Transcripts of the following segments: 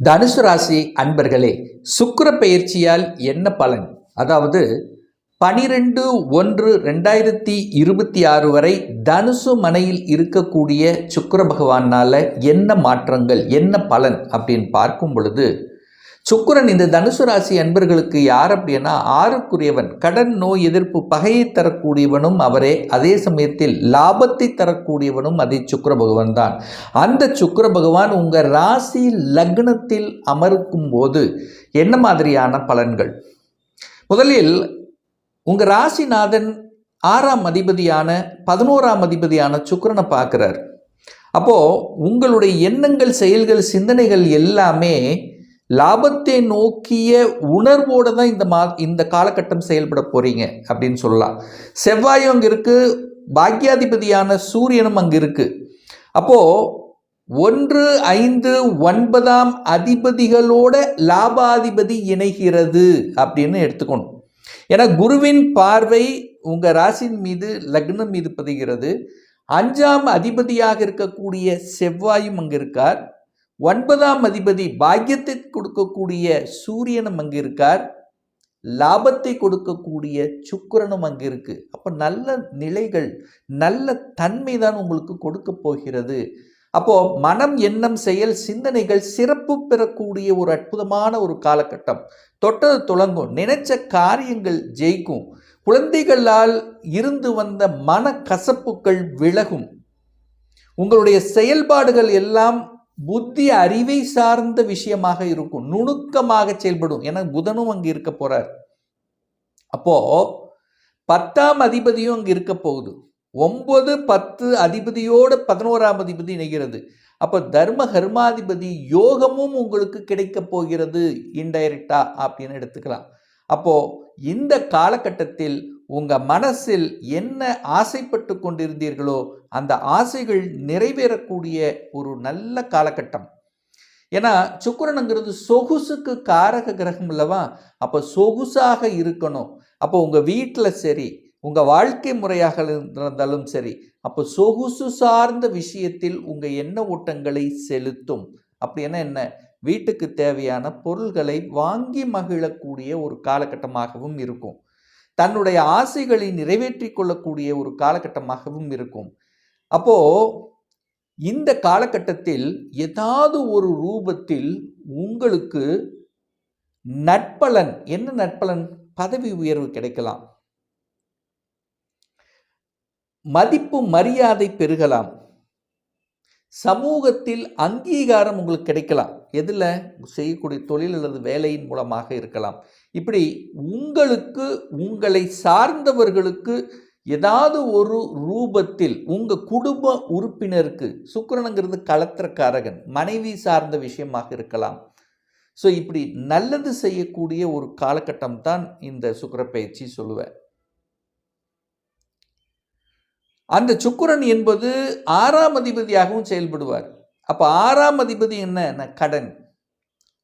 தனுசு ராசி அன்பர்களே சுக்கர பெயர்ச்சியால் என்ன பலன்? அதாவது பனிரெண்டு ஒன்று ரெண்டாயிரத்தி இருபத்தி ஆறு வரை தனுசு மனையில் இருக்கக்கூடிய சுக்கர பகவானால் என்ன மாற்றங்கள் என்ன பலன் அப்படின்னு பார்க்கும் பொழுது சுக்கிரன் இந்த தனுசு ராசி அன்பர்களுக்கு யார் அப்படின்னா ஆறுக்குரியவன். கடன் நோய் எதிர்ப்பு பகையை தரக்கூடியவனும் அவரே. அதே சமயத்தில் லாபத்தை தரக்கூடியவனும் அதே சுக்கர பகவான் தான். அந்த சுக்கிர பகவான் உங்கள் ராசி லக்னத்தில் அமர்க்கும் போது என்ன மாதிரியான பலன்கள்? முதலில் உங்கள் ராசிநாதன் ஆறாம் அதிபதியான பதினோராம் அதிபதியான சுக்கரனை பார்க்குறார். அப்போது உங்களுடைய எண்ணங்கள் செயல்கள் சிந்தனைகள் எல்லாமே லாபத்தை நோக்கிய உணர்வோடு தான் இந்த மா இந்த காலகட்டம் செயல்பட போகிறீங்க அப்படின்னு சொல்லலாம். செவ்வாயும் அங்கே இருக்குது பாக்யாதிபதியான சூரியனும் அங்கே இருக்குது அப்போது ஒன்று ஐந்து ஒன்பதாம் அதிபதிகளோட லாபாதிபதி இணைகிறது அப்படின்னு எடுத்துக்கணும். ஏன்னா குருவின் பார்வை உங்கள் ராசியின் மீது லக்னம் மீது பதிகிறது. அஞ்சாம் அதிபதியாக இருக்கக்கூடிய செவ்வாயும் அங்கே இருக்கார். ஒன்பதாம் அதிபதி பாக்கியத்தை கொடுக்கக்கூடிய சூரியனும் அங்கு இருக்கார். லாபத்தை கொடுக்கக்கூடிய சுக்கரனும் அங்கு இருக்கு. அப்போ நல்ல நிலைகள் நல்ல தன்மை தான் உங்களுக்கு கொடுக்க போகிறது. அப்போ மனம் எண்ணம் செயல் சிந்தனைகள் சிறப்பு பெறக்கூடிய ஒரு அற்புதமான ஒரு காலகட்டம். தொட்டது துளங்கும் நினைச்ச காரியங்கள் ஜெயிக்கும். குழந்தைகளால் இருந்து வந்த மன கசப்புகள் விலகும். உங்களுடைய செயல்பாடுகள் எல்லாம் புத்தி அறிவை சார்ந்த விஷயமாக இருக்கும். நுணுக்கமாக செயல்படும். ஏன்னா புதனும் அங்கே இருக்க போறார். அப்போ பத்தாம் அதிபதியும் அங்கே இருக்க போகுது. ஒன்பது பத்து அதிபதியோடு பதினோராம் அதிபதி இணைகிறது. அப்போ தர்ம கர்மாதிபதி யோகமும் உங்களுக்கு கிடைக்க போகிறது. இன்டைரக்டா அப்படின்னு எடுத்துக்கலாம். அப்போ இந்த காலகட்டத்தில் உங்கள் மனசில் என்ன ஆசைப்பட்டு கொண்டிருந்தீர்களோ அந்த ஆசைகள் நிறைவேறக்கூடிய ஒரு நல்ல காலகட்டம். ஏன்னா சுக்கரனுங்கிறது சொகுசுக்கு காரக கிரகம் இல்லவா அப்போ சொகுசாக இருக்கணும். அப்போ உங்கள் வீட்டில் சரி உங்கள் வாழ்க்கை முறையாக இருந்தாலும் சரி அப்போ சொகுசு சார்ந்த விஷயத்தில் உங்கள் எண்ண ஓட்டங்களை செலுத்தும். அப்படின்னா என்ன? வீட்டுக்கு தேவையான பொருள்களை வாங்கி மகிழக்கூடிய ஒரு காலகட்டமாகவும் இருக்கும். தன்னுடைய ஆசைகளை நிறைவேற்றி கொள்ளக்கூடிய ஒரு காலகட்டமாகவும் இருக்கும். அப்போ இந்த காலகட்டத்தில் ஏதாவது ஒரு ரூபத்தில் உங்களுக்கு நட்பலன் என்ன நட்பலன் பதவி உயர்வு கிடைக்கலாம். மதிப்பு மரியாதை பெருகலாம். சமூகத்தில் அங்கீகாரம் உங்களுக்கு கிடைக்கலாம். எதில்? செய்யக்கூடிய தொழில் அல்லது வேலையின் மூலமாக இருக்கலாம். இப்படி உங்களுக்கு உங்களை சார்ந்தவர்களுக்கு ஏதாவது ஒரு ரூபத்தில் உங்கள் குடும்ப உறுப்பினருக்கு சுக்கரனுங்கிறது களத்திரக்காரகன் மனைவி சார்ந்த விஷயமாக இருக்கலாம். ஸோ இப்படி நல்லது செய்யக்கூடிய ஒரு காலகட்டம் தான் இந்த சுக்கிர பயிற்சி சொல்லுவேன். அந்த சுக்கரன் என்பது ஆறாம் அதிபதியாகவும் செயல்படுவார். அப்போ ஆறாம் அதிபதி என்ன? கடன்.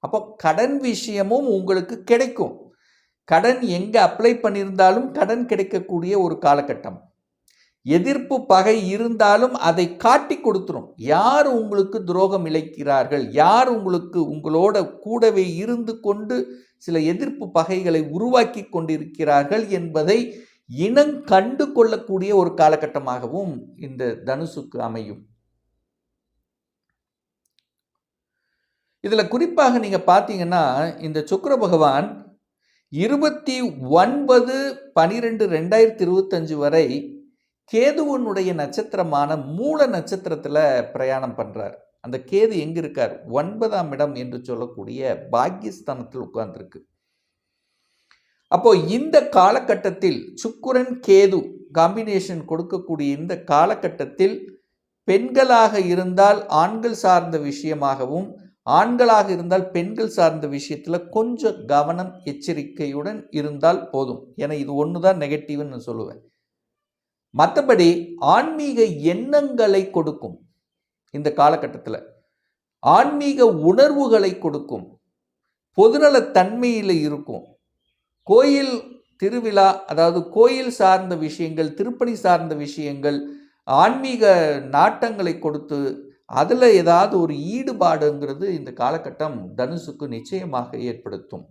அப்போ கடன் விஷயமும் உங்களுக்கு கிடைக்கும். கடன் எங்கே அப்ளை பண்ணியிருந்தாலும் கடன் கிடைக்கக்கூடிய ஒரு காலகட்டம். எதிர்ப்பு பகை இருந்தாலும் அதை காட்டி கொடுத்துரும். யார் உங்களுக்கு துரோகம் இழைக்கிறார்கள்? யார் உங்களுக்கு உங்களோட கூடவே இருந்து கொண்டு சில எதிர்ப்பு பகைகளை உருவாக்கி கொண்டிருக்கிறார்கள் என்பதை இனம் கண்டு கொள்ளக்கூடிய ஒரு காலகட்டமாகவும் இந்த தனுசுக்கு அமையும். இதில் குறிப்பாக நீங்கள் பார்த்தீங்கன்னா இந்த சுக்கர பகவான் இருபத்தி ஒன்பது பனிரெண்டு ரெண்டாயிரத்தி இருபத்தஞ்சு வரை கேதுவனுடைய நட்சத்திரமான மூல நட்சத்திரத்தில் பிரயாணம் பண்ணுறார் அந்த கேது எங்கே இருக்கார்? ஒன்பதாம் இடம் என்று சொல்லக்கூடிய பாக்கியஸ்தானத்தில் உட்கார்ந்துருக்கு. அப்போ இந்த காலகட்டத்தில் சுக்குரன் கேது காம்பினேஷன் கொடுக்கக்கூடிய இந்த காலகட்டத்தில் பெண்களாக இருந்தால் ஆண்கள் சார்ந்த விஷயமாகவும் ஆண்களாக இருந்தால் பெண்கள் சார்ந்த விஷயத்தில் கொஞ்சம் கவனம் எச்சரிக்கையுடன் இருந்தால் போதும். ஏன்னா இது ஒன்று தான் நெகட்டிவ்னு சொல்லுவேன். மற்றபடி ஆன்மீக எண்ணங்களை கொடுக்கும். இந்த காலகட்டத்தில் ஆன்மீக உணர்வுகளை கொடுக்கும். பொதுநல தன்மையில் இருக்கும். கோயில் திருவிழா அதாவது கோயில் சார்ந்த விஷயங்கள் திருப்பணி சார்ந்த விஷயங்கள் ஆன்மீக நாட்டங்களை கொடுத்து அதில் ஏதாவது ஒரு ஈடுபாடுங்கிறது இந்த காலகட்டம் தனுசுக்கு நிச்சயமாக ஏற்படுத்தும்.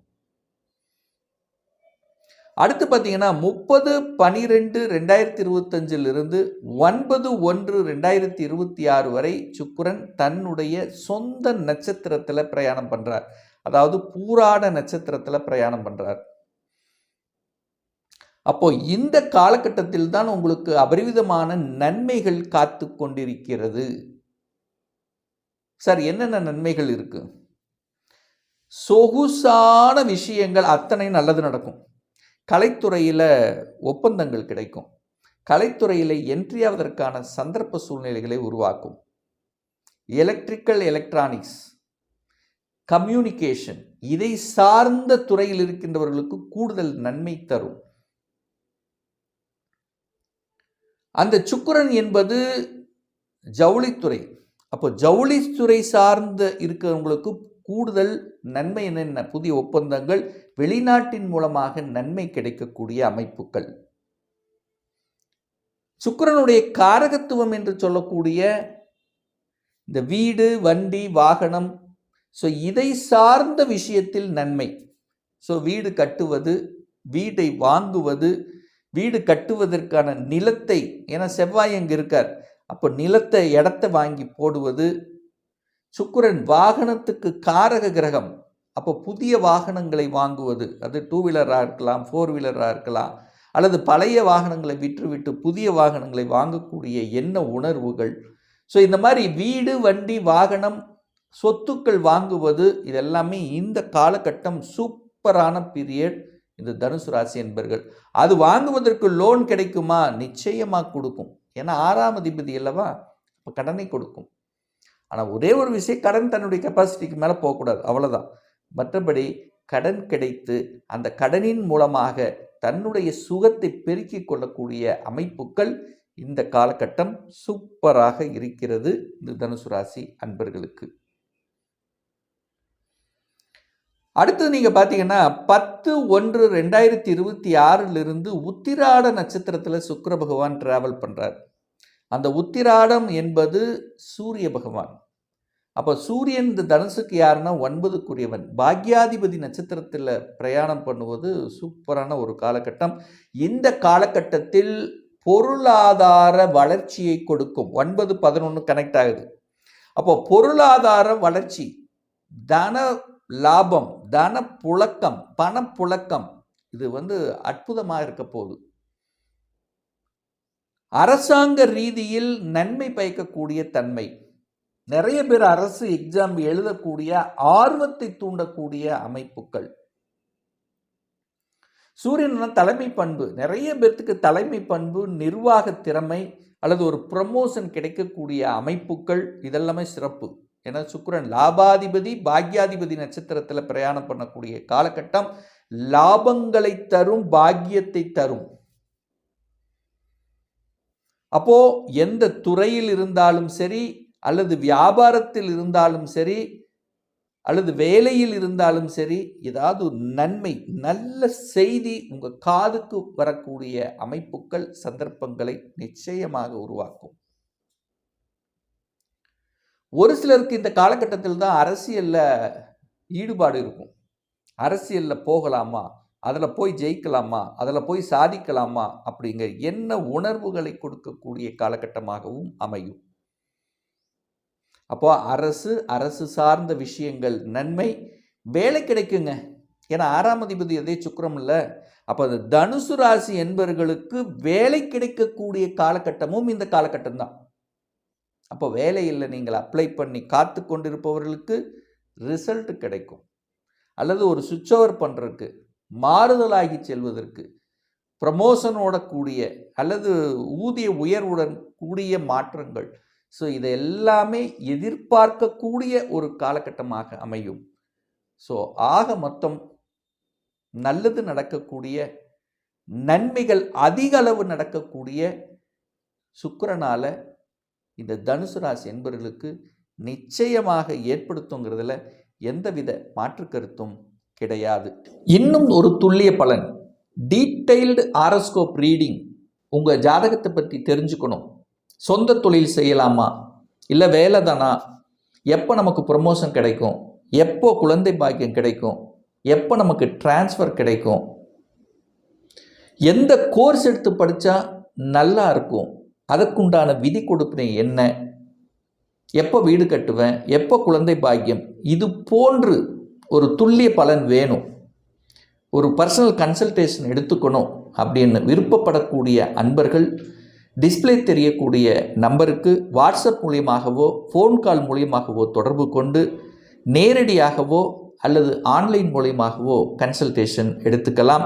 அடுத்து பார்த்தீங்கன்னா முப்பது பனிரெண்டு ரெண்டாயிரத்தி இருபத்தஞ்சிலிருந்து ஒன்பது ஒன்று ரெண்டாயிரத்தி இருபத்தி ஆறு வரை சுக்கரன் தன்னுடைய சொந்த நட்சத்திரத்தில் பிரயாணம் பண்ணுறார் அதாவது பூராட நட்சத்திரத்தில் பிரயாணம் பண்ணுறார் அப்போ இந்த காலகட்டத்தில் தான் உங்களுக்கு அபரிவிதமான நன்மைகள் காத்து கொண்டிருக்கிறது. சார் என்னென்ன நன்மைகள் இருக்குது சொகுசான விஷயங்கள் அத்தனை நல்லது நடக்கும். கலைத்துறையில் ஒப்பந்தங்கள் கிடைக்கும். கலைத்துறையில் என்ட்ரி ஆவதற்கான சந்தர்ப்ப சூழ்நிலைகளை உருவாக்கும். எலக்ட்ரிக்கல் எலக்ட்ரானிக்ஸ் கம்யூனிகேஷன் இதை சார்ந்த துறையில் இருக்கின்றவர்களுக்கு கூடுதல் நன்மை தரும். அந்த சுக்கரன் என்பது ஜவுளித்துறை. அப்போ ஜவுளித்துறை சார்ந்த இருக்கிறவங்களுக்கு கூடுதல் நன்மை என்னென்ன? புதிய ஒப்பந்தங்கள் வெளிநாட்டின் மூலமாக நன்மை கிடைக்கக்கூடிய அமைப்புகள். சுக்கரனுடைய காரகத்துவம் என்று சொல்லக்கூடிய இந்த வீடு வண்டி வாகனம் ஸோ இதை சார்ந்த விஷயத்தில் நன்மை. ஸோ வீடு கட்டுவது வீட்டை வாங்குவது வீடு கட்டுவதற்கான நிலத்தை ஏன்னா செவ்வாய் அங்கே இருக்கார். அப்போ நிலத்தை இடத்த வாங்கி போடுவது சுக்கரன் வாகனத்துக்கு காரக கிரகம் அப்போ புதிய வாகனங்களை வாங்குவது அது டூ வீலராக இருக்கலாம் ஃபோர் வீலராக இருக்கலாம் அல்லது பழைய வாகனங்களை விற்றுவிட்டு புதிய வாகனங்களை வாங்கக்கூடிய என்ன உணர்வுகள். ஸோ இந்த மாதிரி வீடு வண்டி வாகனம் சொத்துக்கள் வாங்குவது இதெல்லாமே இந்த காலகட்டம் சூப்பரான பீரியட் இந்த தனுசு ராசி என்பர்கள். அது வாங்குவதற்கு லோன் கிடைக்குமா? நிச்சயமாக கொடுக்கும். ஏன்னா ஆறாம் அதிபதி அல்லவா? இப்போ கடனை கொடுக்கும். ஆனால் ஒரே ஒரு விஷயம் கடன் தன்னுடைய கெப்பாசிட்டிக்கு மேலே போகக்கூடாது. அவ்வளோதான் மற்றபடி கடன் கிடைத்து அந்த கடனின் மூலமாக தன்னுடைய சுகத்தை பெருக்கிக் கொள்ளக்கூடிய அமைப்புகள் இந்த காலகட்டம் சூப்பராக இருக்கிறது. இந்த தனுசு ராசி அன்பர்களுக்கு. அடுத்தது நீங்கள் பார்த்தீங்கன்னா பத்து ஒன்று ரெண்டாயிரத்தி இருபத்தி ஆறிலிருந்து உத்திராட நட்சத்திரத்தில் சுக்கர பகவான் டிராவல் பண்ணுறார் அந்த உத்திராடம் என்பது சூரிய பகவான். அப்போ சூரியன் இந்த தனுசுக்கு யாருன்னா ஒன்பதுக்குரியவன். பாக்யாதிபதி நட்சத்திரத்தில் பிரயாணம் பண்ணுவது சூப்பரான ஒரு காலகட்டம். இந்த காலகட்டத்தில் பொருளாதார வளர்ச்சியை கொடுக்கும். ஒன்பது பதினொன்று கனெக்ட் ஆகுது. அப்போ பொருளாதார வளர்ச்சி தன லாபம் தனப்புழக்கம் பணப்புழக்கம் இது வந்து அற்புதமாக இருக்க போகுது. அரசாங்க ரீதியில் நன்மை பயக்கக்கூடிய தன்மை. நிறைய பேர் அரசு எக்ஸாம் எழுதக்கூடிய ஆர்வத்தை தூண்டக்கூடிய அமைப்புகள். சூரியன் தலைமை பண்பு. நிறைய பேர்த்துக்கு தலைமை பண்பு நிர்வாக திறமை அல்லது ஒரு ப்ரமோஷன் கிடைக்கக்கூடிய அமைப்புகள் இதெல்லாமே சிறப்பு. ஏன்னா சுக்கரன் லாபாதிபதி பாக்யாதிபதி நட்சத்திரத்தில் பிரயாணம் பண்ணக்கூடிய காலகட்டம் லாபங்களை தரும் பாக்கியத்தை தரும். அப்போ எந்த துறையில் இருந்தாலும் சரி அல்லது வியாபாரத்தில் இருந்தாலும் சரி அல்லது வேலையில் இருந்தாலும் சரி ஏதாவது ஒரு நன்மை நல்ல செய்தி உங்கள் காதுக்கு வரக்கூடிய அமைப்புகள் சந்தர்ப்பங்களை நிச்சயமாக உருவாக்கும். ஒரு சிலருக்கு இந்த காலகட்டத்தில் தான் அரசியலில் ஈடுபாடு இருக்கும். அரசியலில் போகலாமா? அதில் போய் ஜெயிக்கலாமா? அதில் போய் சாதிக்கலாமா? அப்படிங்கிற என்ன உணர்வுகளை கொடுக்கக்கூடிய காலகட்டமாகவும் அமையும். அப்போ அரசு அரசு சார்ந்த விஷயங்கள் நன்மை வேலை கிடைக்குங்க. ஏன்னா ஆறாம் அதிபதி எதே சுக்கரம் இல்லை. அப்போ அந்த தனுசு ராசி என்பவர்களுக்கு வேலை கிடைக்கக்கூடிய காலகட்டமும் இந்த காலகட்டம்தான். அப்போ வேலையில் நீங்கள் அப்ளை பண்ணி காத்து கொண்டிருப்பவர்களுக்கு ரிசல்ட் கிடைக்கும். அல்லது ஒரு சுவிட்ச் ஓவர் பண்ணுறதுக்கு மாறுதலாகி செல்வதற்கு ப்ரமோஷனோட கூடிய அல்லது ஊதிய உயர்வுடன் கூடிய மாற்றங்கள். ஸோ இதை எல்லாமே எதிர்பார்க்கக்கூடிய ஒரு காலகட்டமாக அமையும். ஸோ ஆக மொத்தம் நல்லது நடக்கக்கூடிய நன்மைகள் அதிக அளவு நடக்கக்கூடிய சுக்கரனால் இந்த தனுசு ராசி என்பவர்களுக்கு நிச்சயமாக ஏற்படுத்துங்கிறதுல எந்தவித மாற்று கருத்தும் கிடையாது. இன்னும் ஒரு துல்லிய பலன். Detailed horoscope reading. உங்கள் ஜாதகத்தை பற்றி தெரிஞ்சுக்கணும். சொந்த தொழில் செய்யலாமா? இல்லை வேலை தானா? எப்போ நமக்கு ப்ரொமோஷன் கிடைக்கும்? எப்போ குழந்தை பாக்கியம் கிடைக்கும்? எப்போ நமக்கு டிரான்ஸ்ஃபர் கிடைக்கும்? எந்த கோர்ஸ் எடுத்து படித்தா நல்லா இருக்கும்? அதற்குண்டான விதி கொடுப்பினை என்ன? எப்போ வீடு கட்டுவேன்? எப்போ குழந்தை பாக்கியம்? இது போன்று ஒரு துல்லிய பலன் வேணும். ஒரு பர்சனல் கன்சல்டேஷன் எடுத்துக்கணும் அப்படின்னு விருப்பப்படக்கூடிய அன்பர்கள் டிஸ்ப்ளே தெரியக்கூடிய நம்பருக்கு வாட்ஸ்அப் மூலியமாகவோ ஃபோன் கால் மூலியமாகவோ தொடர்பு கொண்டு நேரடியாகவோ அல்லது ஆன்லைன் மூலியமாகவோ கன்சல்டேஷன் எடுத்துக்கலாம்.